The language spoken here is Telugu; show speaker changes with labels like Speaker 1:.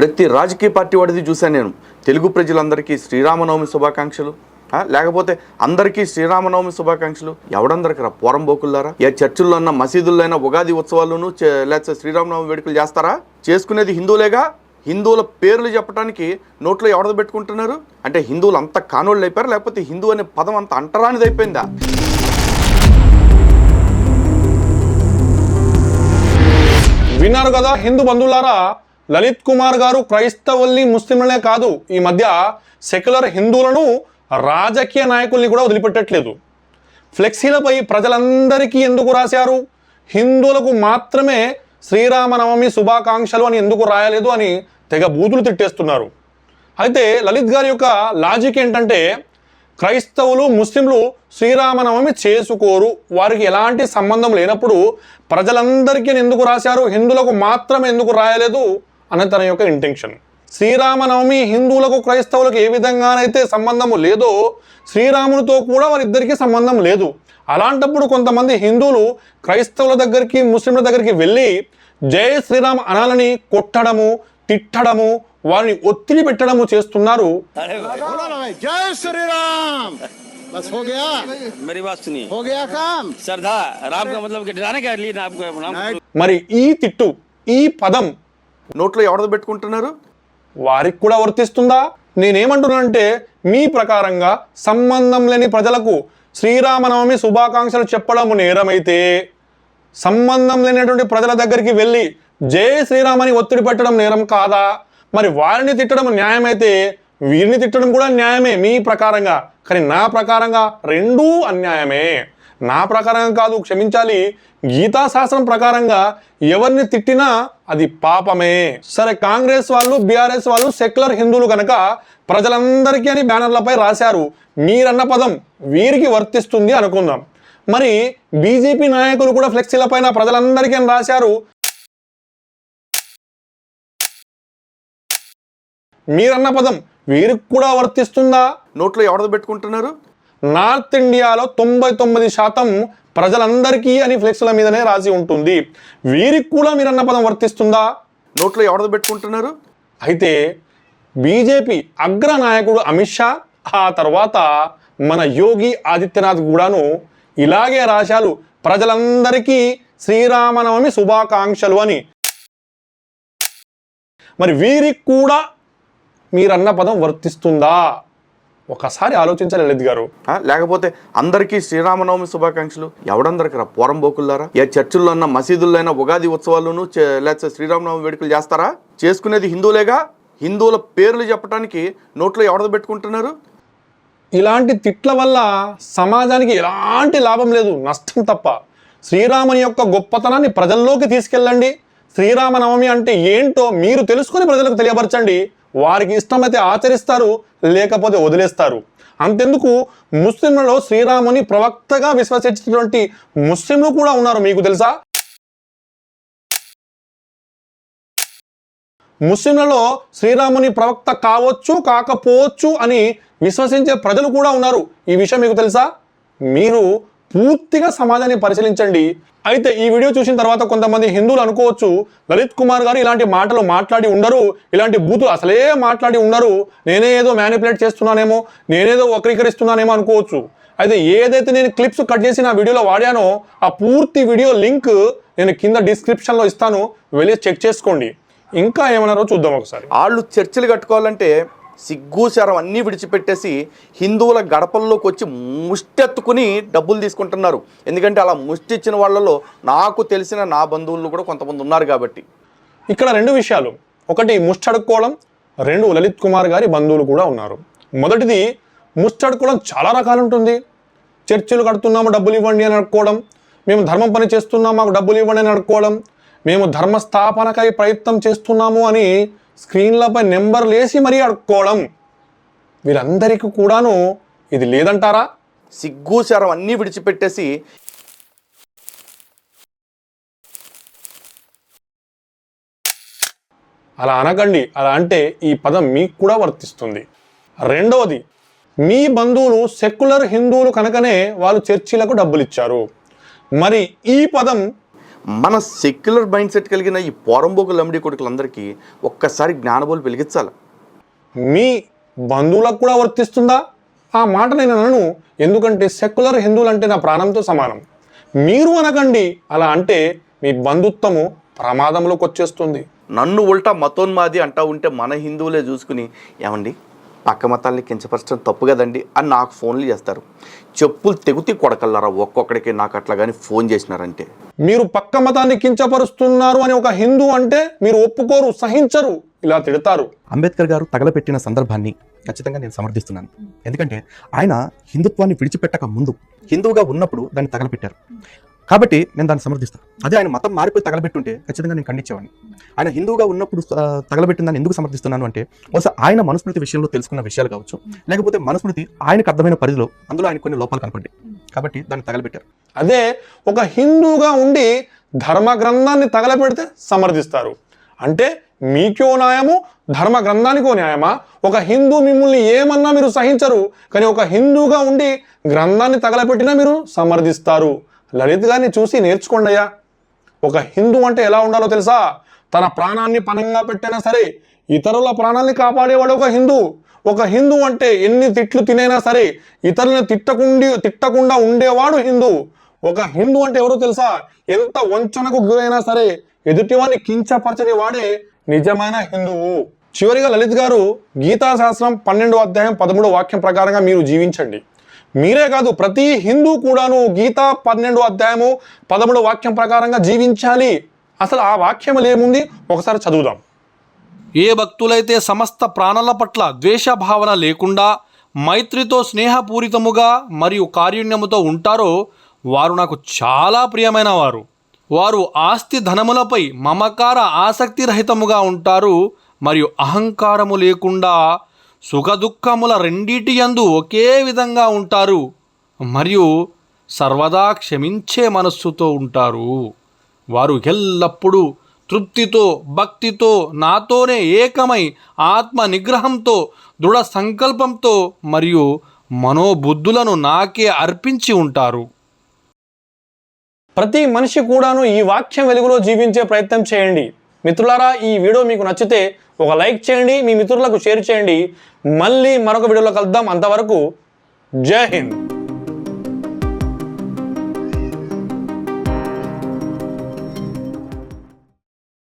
Speaker 1: ప్రతి రాజకీయ పార్టీ వాడిది చూశాను నేను. తెలుగు ప్రజలందరికీ శ్రీరామనవమి శుభాకాంక్షలు. లేకపోతే అందరికీ శ్రీరామనవమి శుభాకాంక్షలు. ఎవడందరికి రా పోరంబోకుల్లారా ఏ చర్చిల్లో ఉన్న మసీదుల్లో అయినా ఉగాది ఉత్సవాలను లేకపోతే శ్రీరామనవమి వేడుకలు చేస్తారా? చేసుకునేది హిందువులేగా? హిందువుల పేర్లు చెప్పడానికి నోట్లో ఎవడద పెట్టుకుంటున్నారు? అంటే హిందువులు అంత కానోళ్ళు అయిపోయారు? లేకపోతే హిందూ అనే పదం అంత అంటరానిది అయిపోయిందా?
Speaker 2: విన్నారు కదా హిందూ బంధువులారా లలిత్ కుమార్ గారు క్రైస్తవుల్ని ముస్లింలనే కాదు ఈ మధ్య సెక్యులర్ హిందువులను రాజకీయ నాయకుల్ని కూడా వదిలిపెట్టట్లేదు. ఫ్లెక్సీలపై ప్రజలందరికీ ఎందుకు రాశారు? హిందువులకు మాత్రమే శ్రీరామనవమి శుభాకాంక్షలు అని ఎందుకు రాయలేదు అని తెగ బూతులు తిట్టేస్తున్నారు. అయితే లలిత్ గారి యొక్క లాజిక్ ఏంటంటే క్రైస్తవులు ముస్లింలు శ్రీరామనవమి చేసుకోరు. వారికి ఎలాంటి సంబంధం లేనప్పుడు ప్రజలందరికీ ఎందుకు రాశారు? హిందువులకు మాత్రమే ఎందుకు రాయలేదు? అనేది తన యొక్క ఇంటెన్షన్ శ్రీరామనవమి హిందువులకు క్రైస్తవులకు ఏ విధంగానైతే సంబంధము లేదో శ్రీరామునితో కూడా వారిద్దరికీ సంబంధం లేదు అలాంటప్పుడు కొంతమంది హిందువులు క్రైస్తవుల దగ్గరికి ముస్లింల దగ్గరికి వెళ్ళి జై శ్రీరామ్ అనాలని కొట్టడము తిట్టడము వారిని ఒత్తిడి పెట్టడము చేస్తున్నారు
Speaker 3: बोला ना भाई जय श्री राम बस हो गया
Speaker 4: मेरी बात सुनिए
Speaker 3: हो गया काम
Speaker 4: श्रद्धा राम का मतलब कि डराने के लिए ना आपको नाम
Speaker 3: नहीं।
Speaker 2: మరి ఈ తిట్టు ఈ పదం
Speaker 1: నోట్లో ఎవరిది పెట్టుకుంటున్నారు?
Speaker 2: వారికి కూడా వర్తిస్తుందా? నేనేమంటున్నానంటే మీ ప్రకారంగా సంబంధం లేని ప్రజలకు శ్రీరామనవమి శుభాకాంక్షలు చెప్పడం నేరమైతే సంబంధం లేనటువంటి ప్రజల దగ్గరికి వెళ్ళి జై శ్రీరామని ఒత్తిడి పెట్టడం నేరం కాదా? మరి వారిని తిట్టడం న్యాయమైతే వీరిని తిట్టడం కూడా న్యాయమే మీ ప్రకారంగా. కానీ నా ప్రకారంగా రెండూ అన్యాయమే. నా ప్రకారం కాదు క్షమించాలి. గీతాశాస్త్రం ప్రకారంగా ఎవరిని తిట్టినా అది పాపమే. సరే కాంగ్రెస్ వాళ్ళు బీఆర్ఎస్ వాళ్ళు సెక్యులర్ హిందువులు కనుక ప్రజలందరికీ అని బ్యానర్లపై రాశారు. మీరన్న పదం వీరికి వర్తిస్తుంది అనుకుందాం. మరి బీజేపీ నాయకులు కూడా ఫ్లెక్సీల పైన ప్రజలందరికీ అని రాశారు. మీరన్న పదం వీరికి కూడా వర్తిస్తుందా?
Speaker 1: నోట్లో ఎవరిది పెట్టుకుంటున్నారు?
Speaker 2: నార్త్ ఇండియాలో తొంభై తొమ్మిది శాతం ప్రజలందరికీ అని ఫ్లెక్స్ల మీదనే రాసి ఉంటుంది. వీరికి కూడా మీరన్న పదం వర్తిస్తుందా?
Speaker 1: నోట్లో ఎవడది పెట్టుకుంటున్నారు?
Speaker 2: అయితే బీజేపీ అగ్ర నాయకుడు అమిత్ షా ఆ తర్వాత మన యోగి ఆదిత్యనాథ్ కూడాను ఇలాగే రాశారు. ప్రజలందరికీ శ్రీరామనవమి శుభాకాంక్షలు అని. మరి వీరికి కూడా మీరన్న పదం వర్తిస్తుందా? ఒకసారి ఆలోచించాలి లలిత్ గారు.
Speaker 1: లేకపోతే అందరికీ శ్రీరామనవమి శుభాకాంక్షలు. ఎవడందరికి రా పోరంబోకుల్లారా? ఏ చర్చిల్లో అన్న మసీదుల్లో అయినా ఉగాది ఉత్సవాలను లేకపోతే శ్రీరామనవమి వేడుకలు చేస్తారా? చేసుకునేది హిందువులేగా? హిందువుల పేర్లు చెప్పడానికి నోట్లో ఎవడది పెట్టుకుంటున్నారు?
Speaker 2: ఇలాంటి తిట్ల వల్ల సమాజానికి ఎలాంటి లాభం లేదు నష్టం తప్ప. శ్రీరాముని యొక్క గొప్పతనాన్ని ప్రజల్లోకి తీసుకెళ్ళండి. శ్రీరామనవమి అంటే ఏంటో మీరు తెలుసుకొని ప్రజలకు తెలియపరచండి. వారికి ఇష్టమైతే ఆచరిస్తారు లేకపోతే వదిలేస్తారు. అంతెందుకు ముస్లింలలో శ్రీరాముని ప్రవక్తగా విశ్వసించినటువంటి ముస్లింలు కూడా ఉన్నారు మీకు తెలుసా? ముస్లింలలో శ్రీరాముని ప్రవక్త కావచ్చు కాకపోవచ్చు అని విశ్వసించే ప్రజలు కూడా ఉన్నారు. ఈ విషయం మీకు తెలుసా? మీరు పూర్తిగా సమాజాన్ని పరిశీలించండి. అయితే ఈ వీడియో చూసిన తర్వాత కొంతమంది హిందువులు అనుకోవచ్చు లలిత్ కుమార్ గారు ఇలాంటి మాటలు మాట్లాడి ఉండరు ఇలాంటి బూతులు అసలే మాట్లాడి ఉండరు. నేనే ఏదో మ్యానిపులేట్ చేస్తున్నానేమో నేనేదో వక్రీకరిస్తున్నానేమో అనుకోవచ్చు. అయితే ఏదైతే నేను క్లిప్స్ కట్ చేసి నా వీడియోలో వాడానో ఆ పూర్తి వీడియో లింక్ నేను కింద డిస్క్రిప్షన్లో ఇస్తాను. వెళ్ళి చెక్ చేసుకోండి. ఇంకా ఏమన్నారో చూద్దాం ఒకసారి.
Speaker 1: వాళ్ళు చర్చలు కట్టుకోవాలంటే సిగ్గు శరం అన్నీ విడిచిపెట్టేసి హిందువుల గడపల్లోకి వచ్చి ముష్టెత్తుకుని డబ్బులు తీసుకుంటున్నారు. ఎందుకంటే అలా ముష్టి ఇచ్చిన వాళ్ళలో నాకు తెలిసిన నా బంధువులు కూడా కొంతమంది ఉన్నారు కాబట్టి.
Speaker 2: ఇక్కడ రెండు విషయాలు. ఒకటి ముష్టడుక్కోవడం రెండు లలిత్ కుమార్ గారి బంధువులు కూడా ఉన్నారు. మొదటిది ముష్టడుకోవడం చాలా రకాలు ఉంటుంది చర్చిలు కడుతున్నాము డబ్బులు ఇవ్వండి అని అడుక్కోవడం మేము ధర్మం పని చేస్తున్నాం మాకు డబ్బులు ఇవ్వండి అని అడుక్కోవడం మేము ధర్మస్థాపనకై ప్రయత్నం చేస్తున్నాము అని స్క్రీన్లపై నెంబర్లు వేసి మరీ అడుక్కోవడం. వీరందరికీ కూడాను ఇది లేదంటారా?
Speaker 1: సిగ్గు శరం అన్నీ విడిచిపెట్టేసి
Speaker 2: అలా అనకండి. అలా అంటే ఈ పదం మీకు కూడా వర్తిస్తుంది. రెండవది మీ బంధువులు సెక్యులర్ హిందువులు కనుకనే వాళ్ళు చర్చిలకు డబ్బులు ఇచ్చారు మరి ఈ పదం
Speaker 1: మన సెక్యులర్ మైండ్ సెట్ కలిగిన ఈ పోరంబోకు లమిడి కొడుకులందరికీ ఒక్కసారి జ్ఞానబోలు వెలిగించాలి.
Speaker 2: మీ బంధువులకు కూడా వర్తిస్తుందా? ఆ మాట నేను అనను. ఎందుకంటే సెక్యులర్ హిందువులు అంటే నా ప్రాణంతో సమానం. మీరు అనకండి. అలా అంటే మీ బంధుత్వము ప్రమాదంలోకి వచ్చేస్తుంది.
Speaker 1: నన్ను ఉల్టా మతోన్మాది అంటా ఉంటే మన హిందువులే చూసుకుని ఏమండి? పక్క మతాల్ని కించపరచడం తప్పు కదండి? అని నాకు ఫోన్లు చేస్తారు. చెప్పులు తెగుతి కొడకల్లారా ఒక్కొక్కడికి నాకు అట్లా కానీ ఫోన్ చేసినారంటే.
Speaker 2: మీరు పక్క మతాన్ని కించపరుస్తున్నారు అని ఒక హిందూ అంటే మీరు ఒప్పుకోరు సహించరు ఇలా తిడతారు.
Speaker 5: అంబేద్కర్ గారు తగలపెట్టిన సందర్భాన్ని ఖచ్చితంగా నేను సమర్థిస్తున్నాను. ఎందుకంటే ఆయన హిందుత్వాన్ని విడిచిపెట్టక ముందు హిందువుగా ఉన్నప్పుడు దాన్ని తగలపెట్టారు. కాబట్టి నేను దాన్ని సమర్థిస్తాను. అదే ఆయన మతం మారిపోయి తగలబెట్టుంటే ఖచ్చితంగా నేను ఖండించేవాడిని. ఆయన హిందువుగా ఉన్నప్పుడు తగలబెట్టిన దాన్ని ఎందుకు సమర్థిస్తున్నాను అంటే బహుశా ఆయన మనుస్మృతి విషయంలో తెలుసుకున్న విషయాలు కావచ్చు. లేకపోతే మనుస్మృతి ఆయనకు అర్థమైన పరిధిలో అందులో ఆయన కొన్ని లోపాలు కనపడ్డాయి. కాబట్టి దాన్ని తగలబెట్టారు.
Speaker 2: అదే ఒక హిందూగా ఉండి ధర్మ గ్రంథాన్ని తగలపెడితే సమర్థిస్తారు. అంటే మీకో న్యాయము ధర్మ గ్రంథానికో న్యాయమా? ఒక హిందూ మిమ్మల్ని ఏమన్నా మీరు సహించరు కానీ ఒక హిందూగా ఉండి గ్రంథాన్ని తగలపెట్టినా మీరు సమర్థిస్తారు. లలిత్ గారిని చూసి నేర్చుకోండి అయ్యా. ఒక హిందూ అంటే ఎలా ఉండాలో తెలుసా? తన ప్రాణాన్ని పణంగా పెట్టినా సరే ఇతరుల ప్రాణాన్ని కాపాడేవాడు ఒక హిందూ. ఒక హిందూ అంటే ఎన్ని తిట్లు తినైనా సరే ఇతరులను తిట్టకుండి తిట్టకుండా ఉండేవాడు హిందూ. ఒక హిందూ అంటే ఎవరో తెలుసా? ఎంత వంచనకు గురైనా సరే ఎదుటివాడిని కించపరచని వాడే నిజమైన హిందువు. చివరిగా లలిత్ గారు గీతాశాస్త్రం పన్నెండో అధ్యాయం పదమూడో వాక్యం ప్రకారంగా మీరు జీవించండి. మీరే కాదు ప్రతి హిందూ కూడాను గీత పన్నెండో అధ్యాయము పదమూడో వాక్యం ప్రకారంగా జీవించాలి. అసలు ఆ వాక్యం ఏముంది? ఒకసారి చదువుదాం.
Speaker 6: ఏ భక్తులైతే సమస్త ప్రాణాల పట్ల ద్వేష భావన లేకుండా మైత్రితో స్నేహపూరితముగా మరియు కారుణ్యముతో ఉంటారో వారు నాకు చాలా ప్రియమైన వారు. వారు ఆస్తి ధనములపై మమకార ఆసక్తి రహితముగా ఉంటారు మరియు అహంకారము లేకుండా సుఖదుఖముల రెండిటి యందు ఒకే విధంగా ఉంటారు మరియు సర్వదా క్షమించే మనస్సుతో ఉంటారు. వారు ఎల్లప్పుడూ తృప్తితో భక్తితో నాతోనే ఏకమై ఆత్మ నిగ్రహంతో దృఢ సంకల్పంతో మరియు మనోబుద్ధులను నాకే అర్పించి ఉంటారు.
Speaker 2: ప్రతి మనిషి కూడాను ఈ వాక్యం వెలుగులో జీవించే ప్రయత్నం చేయండి. మిత్రులారా ఈ వీడియో మీకు నచ్చితే ఒక లైక్ చేయండి మీ మిత్రులకు షేర్ చేయండి. మళ్ళీ మరొక వీడియోలో కలుద్దాం. అంతవరకు జై హింద్.